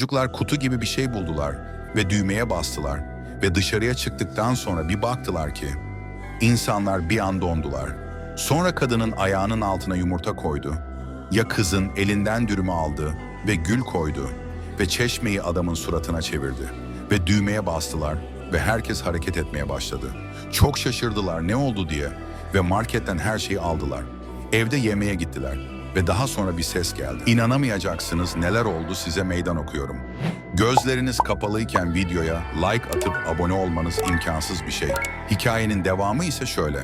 Çocuklar kutu gibi bir şey buldular ve düğmeye bastılar ve dışarıya çıktıktan sonra bir baktılar ki insanlar bir an dondular. Sonra kadının ayağının altına yumurta koydu. Ya kızın elinden dürümü aldı ve gül koydu ve çeşmeyi adamın suratına çevirdi ve düğmeye bastılar ve herkes hareket etmeye başladı. Çok şaşırdılar ne oldu diye ve marketten her şeyi aldılar. Evde yemeğe gittiler ve daha sonra bir ses geldi. İnanamayacaksınız neler oldu size meydan okuyorum. Gözleriniz kapalıyken videoya like atıp abone olmanız imkansız bir şey. Hikayenin devamı ise şöyle.